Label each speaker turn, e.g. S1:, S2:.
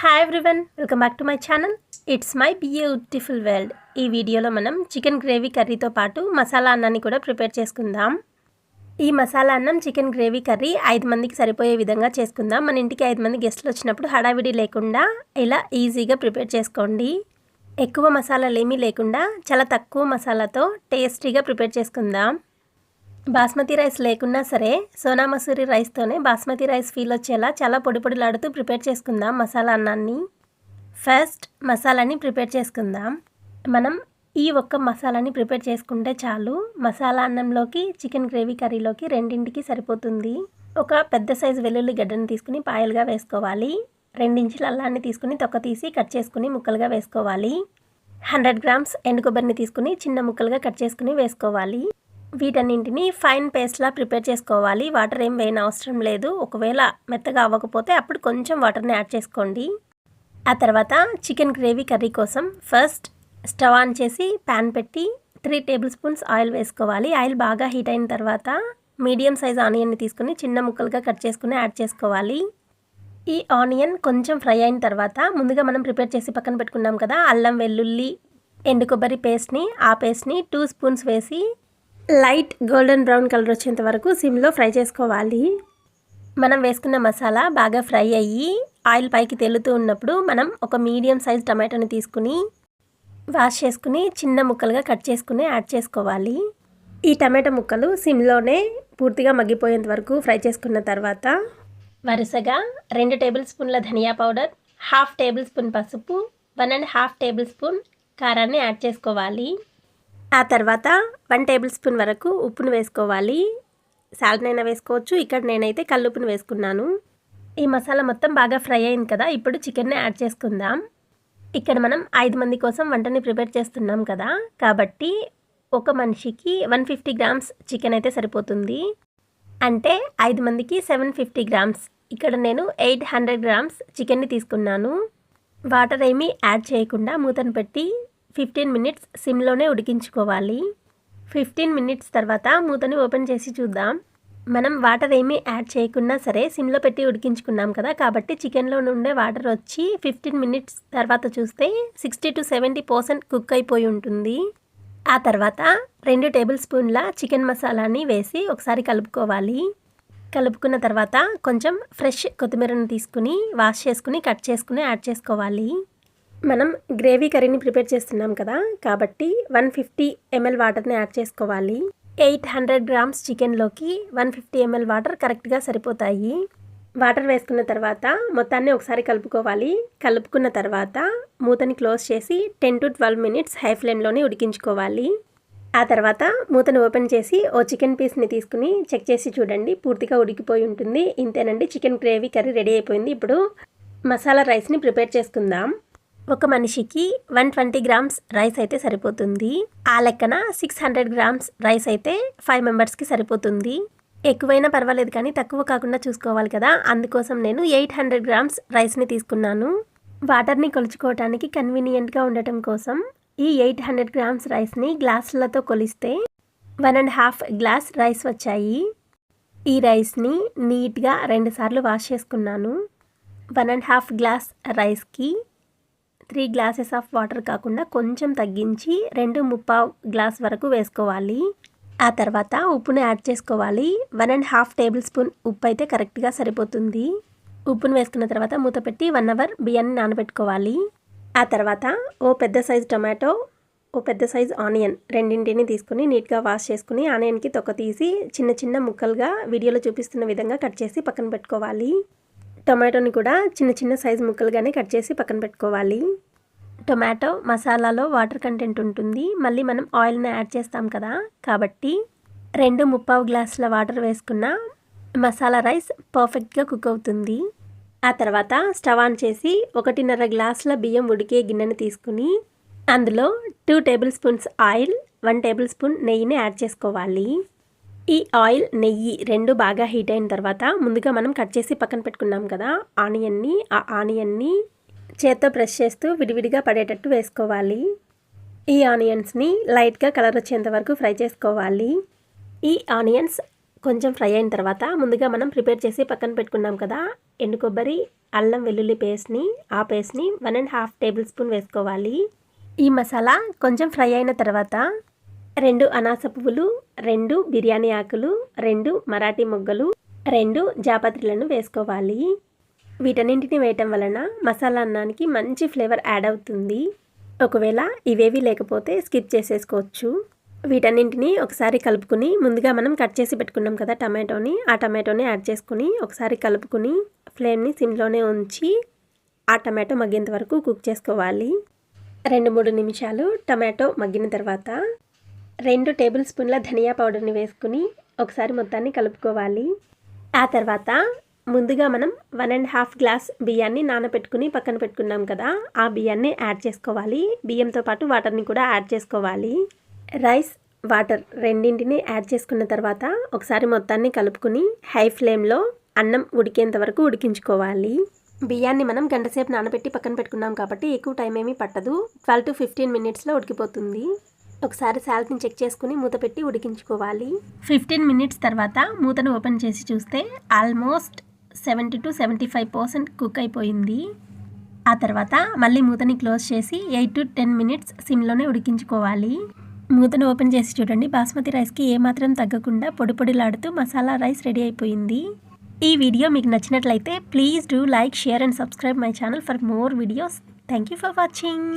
S1: Hi everyone welcome back to my channel it's my beautiful world ఈ వీడియోలో మనం chicken gravy కర్రీతో పాటు మసాలా అన్నాన్ని కూడా ప్రిపేర్ చేసుకుందాం. ఈ మసాలా అన్నం చికెన్ గ్రేవీ కర్రీ ఐదు మందికి సరిపోయే విధంగా చేసుకుందాం. మన ఇంటికి ఐదు మంది గెస్ట్లు వచ్చినప్పుడు హడావిడి లేకుండా ఇలా ఈజీగా ప్రిపేర్ చేసుకోండి. ఎక్కువ మసాలాలు ఏమీ లేకుండా చాలా తక్కువ మసాలాతో టేస్టీగా ప్రిపేర్ చేసుకుందాం. బాస్మతి రైస్ లేకున్నా సరే సోనా మసూరి రైస్తోనే బాస్మతి రైస్ ఫీల్ వచ్చేలా చాలా పొడి పొడిలాడుతూ ప్రిపేర్ చేసుకుందాం మసాలా అన్నాన్ని. ఫస్ట్ మసాలాని ప్రిపేర్ చేసుకుందాం. మనం ఈ ఒక్క మసాలాని ప్రిపేర్ చేసుకుంటే చాలు. మసాలా అన్నంలోకి చికెన్ గ్రేవీ కర్రీలోకి రెండింటికి సరిపోతుంది. ఒక పెద్ద సైజు వెల్లుల్లి గడ్డను తీసుకుని పాయలుగా వేసుకోవాలి. రెండించుల అల్లాన్ని తీసుకుని తొక్క తీసి కట్ చేసుకుని ముక్కలుగా వేసుకోవాలి. హండ్రెడ్ గ్రామ్స్ ఎండు కొబ్బరిని తీసుకుని చిన్న ముక్కలుగా కట్ చేసుకుని వేసుకోవాలి. వీటన్నింటిని ఫైన్ పేస్ట్లా ప్రిపేర్ చేసుకోవాలి. వాటర్ ఏం వేయని అవసరం లేదు. ఒకవేళ మెత్తగా అవ్వకపోతే అప్పుడు కొంచెం వాటర్ని యాడ్ చేసుకోండి. ఆ తర్వాత చికెన్ గ్రేవీ కర్రీ కోసం ఫస్ట్ స్టవ్ ఆన్ చేసి ప్యాన్ పెట్టి త్రీ టేబుల్ స్పూన్స్ ఆయిల్ వేసుకోవాలి. ఆయిల్ బాగా హీట్ అయిన తర్వాత మీడియం సైజ్ ఆనియన్ని తీసుకుని చిన్న ముక్కలుగా కట్ చేసుకుని యాడ్ చేసుకోవాలి. ఈ ఆనియన్ కొంచెం ఫ్రై అయిన తర్వాత ముందుగా మనం ప్రిపేర్ చేసి పక్కన పెట్టుకున్నాం కదా అల్లం వెల్లుల్లి ఎండు కొబ్బరి పేస్ట్ని ఆ పేస్ట్ని టూ స్పూన్స్ వేసి లైట్ గోల్డెన్ బ్రౌన్ కలర్ వచ్చేంత వరకు సిమ్లో ఫ్రై చేసుకోవాలి. మనం వేసుకున్న మసాలా బాగా ఫ్రై అయ్యి ఆయిల్ పైకి తేలుతూ ఉన్నప్పుడు మనం ఒక మీడియం సైజ్ టమాటోని తీసుకుని వాష్ చేసుకుని చిన్న ముక్కలుగా కట్ చేసుకుని యాడ్ చేసుకోవాలి. ఈ టమాటో ముక్కలు సిమ్లోనే పూర్తిగా మగ్గిపోయేంత వరకు ఫ్రై చేసుకున్న తర్వాత వరుసగా రెండు టేబుల్ స్పూన్ల ధనియా పౌడర్ హాఫ్ టేబుల్ స్పూన్ పసుపు one and half table spoon కారాన్ని యాడ్ చేసుకోవాలి. ఆ తర్వాత వన్ టేబుల్ స్పూన్ వరకు ఉప్పును వేసుకోవాలి. సాల్ట్నైనా వేసుకోవచ్చు. ఇక్కడ నేనైతే కల్లుప్పును వేసుకున్నాను. ఈ మసాలా మొత్తం బాగా ఫ్రై అయింది కదా ఇప్పుడు చికెన్ని యాడ్ చేసుకుందాం. ఇక్కడ మనం ఐదు మంది కోసం వంటని ప్రిపేర్ చేస్తున్నాం కదా కాబట్టి ఒక మనిషికి వన్ ఫిఫ్టీ గ్రామ్స్ చికెన్ అయితే సరిపోతుంది. అంటే ఐదు మందికి సెవెన్ ఫిఫ్టీ గ్రామ్స్. ఇక్కడ నేను ఎయిట్ హండ్రెడ్ గ్రామ్స్ చికెన్ని తీసుకున్నాను. వాటర్ ఏమీ యాడ్ చేయకుండా మూతను పెట్టి ఫిఫ్టీన్ మినిట్స్ సిమ్లోనే ఉడికించుకోవాలి. ఫిఫ్టీన్ మినిట్స్ తర్వాత మూతని ఓపెన్ చేసి చూద్దాం. మనం వాటర్ ఏమీ యాడ్ చేయకున్నా సరే సిమ్లో పెట్టి ఉడికించుకున్నాం కదా కాబట్టి చికెన్లో నుండే వాటర్ వచ్చి ఫిఫ్టీన్ మినిట్స్ తర్వాత చూస్తే sixty to seventy percent cook అయిపోయి ఉంటుంది. ఆ తర్వాత రెండు టేబుల్ స్పూన్ల చికెన్ మసాలాని వేసి ఒకసారి కలుపుకోవాలి. కలుపుకున్న తర్వాత కొంచెం ఫ్రెష్ కొత్తిమీరను తీసుకుని వాష్ చేసుకుని కట్ చేసుకుని యాడ్ చేసుకోవాలి. మనం గ్రేవీ కర్రీని ప్రిపేర్ చేస్తున్నాం కదా కాబట్టి వన్ ఫిఫ్టీ ఎంఎల్ వాటర్ని యాడ్ చేసుకోవాలి. ఎయిట్ హండ్రెడ్ గ్రామ్స్ చికెన్లోకి వన్ ఫిఫ్టీ ఎంఎల్ వాటర్ కరెక్ట్గా సరిపోతాయి. వాటర్ వేసుకున్న తర్వాత మొత్తాన్ని ఒకసారి కలుపుకోవాలి. కలుపుకున్న తర్వాత మూతని క్లోజ్ చేసి ten to twelve minutes high ఫ్లేమ్లోనే ఉడికించుకోవాలి. ఆ తర్వాత మూతను ఓపెన్ చేసి ఓ చికెన్ పీస్ని తీసుకుని చెక్ చేసి చూడండి పూర్తిగా ఉడికిపోయి ఉంటుంది. ఇంతేనండి చికెన్ గ్రేవీ కర్రీ రెడీ అయిపోయింది. ఇప్పుడు మసాలా రైస్ని ప్రిపేర్ చేసుకుందాం. ఒక మనిషికి వన్ ట్వంటీ గ్రామ్స్ రైస్ అయితే సరిపోతుంది. ఆ లెక్కన సిక్స్ హండ్రెడ్ గ్రామ్స్ రైస్ అయితే ఫైవ్ మెంబర్స్కి సరిపోతుంది. ఎక్కువైనా పర్వాలేదు కానీ తక్కువ కాకుండా చూసుకోవాలి కదా. అందుకోసం నేను ఎయిట్ హండ్రెడ్ గ్రామ్స్ రైస్ని తీసుకున్నాను. వాటర్ని కొలుచుకోవటానికి కన్వీనియంట్గా ఉండటం కోసం ఈ ఎయిట్ హండ్రెడ్ గ్రామ్స్ రైస్ని గ్లాసులతో కొలిస్తే one and half glass rice వచ్చాయి. ఈ రైస్ని నీట్గా రెండుసార్లు వాష్ చేసుకున్నాను. వన్ అండ్ హాఫ్ గ్లాస్ రైస్కి త్రీ గ్లాసెస్ ఆఫ్ వాటర్ కాకుండా కొంచెం తగ్గించి రెండు ముప్పావు గ్లాస్ వరకు వేసుకోవాలి. ఆ తర్వాత ఉప్పును యాడ్ చేసుకోవాలి. One and half table spoon ఉప్పు అయితే కరెక్ట్గా సరిపోతుంది. ఉప్పును వేసుకున్న తర్వాత మూత పెట్టి వన్ అవర్ బియ్యాన్ని నానబెట్టుకోవాలి. ఆ తర్వాత ఓ పెద్ద సైజు టొమాటో ఓ పెద్ద సైజు ఆనియన్ రెండింటిని తీసుకుని నీట్గా వాష్ చేసుకుని ఆనియన్కి తొక్క తీసి చిన్న చిన్న ముక్కలుగా వీడియోలో చూపిస్తున్న విధంగా కట్ చేసి పక్కన పెట్టుకోవాలి. టొమాటోని కూడా చిన్న చిన్న సైజు ముక్కలుగానే కట్ చేసి పక్కన పెట్టుకోవాలి. టొమాటో మసాలాలో వాటర్ కంటెంట్ ఉంటుంది. మళ్ళీ మనం ఆయిల్ని యాడ్ చేస్తాం కదా. కాబట్టి రెండు ముప్పావు గ్లాసుల వాటర్ వేసుకున్న మసాలా రైస్ పర్ఫెక్ట్గా కుక్ అవుతుంది. ఆ తర్వాత స్టవ్ ఆన్ చేసి ఒకటిన్నర గ్లాసుల బియ్యం ఉడికే గిన్నెని తీసుకుని అందులో two table spoons oil one table spoon నెయ్యిని యాడ్ చేసుకోవాలి. ఈ ఆయిల్ నెయ్యి రెండు బాగా హీట్ అయిన తర్వాత ముందుగా మనం కట్ చేసి పక్కన పెట్టుకున్నాం కదా ఆనియన్ని ఆ ఆనియన్ని చేత్తో బ్రష్ చేస్తూ విడివిడిగా పడేటట్టు వేసుకోవాలి. ఈ ఆనియన్స్ని లైట్గా కలర్ వచ్చేంత వరకు ఫ్రై చేసుకోవాలి. ఈ ఆనియన్స్ కొంచెం ఫ్రై అయిన తర్వాత ముందుగా మనం ప్రిపేర్ చేసి పక్కన పెట్టుకున్నాం కదా ఎండు కొబ్బరి అల్లం వెల్లుల్లి పేస్ట్ని ఆ పేస్ట్ని one and half table spoon వేసుకోవాలి. ఈ మసాలా కొంచెం ఫ్రై అయిన తర్వాత రెండు అనాస పువ్వులు రెండు బిర్యానీ ఆకులు రెండు మరాఠీ మొగ్గలు రెండు జాపత్రిలను వేసుకోవాలి. వీటన్నింటిని వేయటం వలన మసాలా అన్నానికి మంచి ఫ్లేవర్ యాడ్ అవుతుంది. ఒకవేళ ఇవేవి లేకపోతే స్కిప్ చేసేసుకోవచ్చు. వీటన్నింటిని ఒకసారి కలుపుకుని ముందుగా మనం కట్ చేసి పెట్టుకున్నాం కదా టమాటోని ఆ టమాటోని యాడ్ చేసుకుని ఒకసారి కలుపుకుని ఫ్లేమ్ని సిమ్లోనే ఉంచి ఆ టమాటో మగ్గేంత వరకు కుక్ చేసుకోవాలి. రెండు మూడు నిమిషాలు టమాటో మగ్గిన తర్వాత రెండు టేబుల్ స్పూన్ల ధనియా పౌడర్ని వేసుకుని ఒకసారి మొత్తాన్ని కలుపుకోవాలి. ఆ తర్వాత ముందుగా మనం వన్ అండ్ హాఫ్ గ్లాస్ బియ్యాన్ని నానబెట్టుకుని పక్కన పెట్టుకున్నాం కదా ఆ బియ్యాన్ని యాడ్ చేసుకోవాలి. బియ్యంతో పాటు వాటర్ని కూడా యాడ్ చేసుకోవాలి. రైస్ వాటర్ రెండింటిని యాడ్ చేసుకున్న తర్వాత ఒకసారి మొత్తాన్ని కలుపుకుని హై ఫ్లేమ్లో అన్నం ఉడికేంత వరకు ఉడికించుకోవాలి. బియ్యాన్ని మనం గంటసేపు నానబెట్టి పక్కన పెట్టుకున్నాం కాబట్టి ఎక్కువ టైం ఏమీ పట్టదు. ట్వెల్వ్ టు ఫిఫ్టీన్ మినిట్స్లో ఉడికిపోతుంది. ఒకసారి సాల్ట్ని చెక్ చేసుకుని మూత పెట్టి ఉడికించుకోవాలి. ఫిఫ్టీన్ మినిట్స్ తర్వాత మూతను ఓపెన్ చేసి చూస్తే almost seventy two seventy five percent cook అయిపోయింది. ఆ తర్వాత మళ్ళీ మూతని క్లోజ్ చేసి ఎయిట్ టు టెన్ మినిట్స్ సిమ్లోనే ఉడికించుకోవాలి. మూతను ఓపెన్ చేసి చూడండి బాస్మతి రైస్కి ఏమాత్రం తగ్గకుండా పొడి పొడిలాడుతూ మసాలా రైస్ రెడీ అయిపోయింది. ఈ వీడియో మీకు నచ్చినట్లయితే please do like share and subscribe my channel for more videos thank you for watching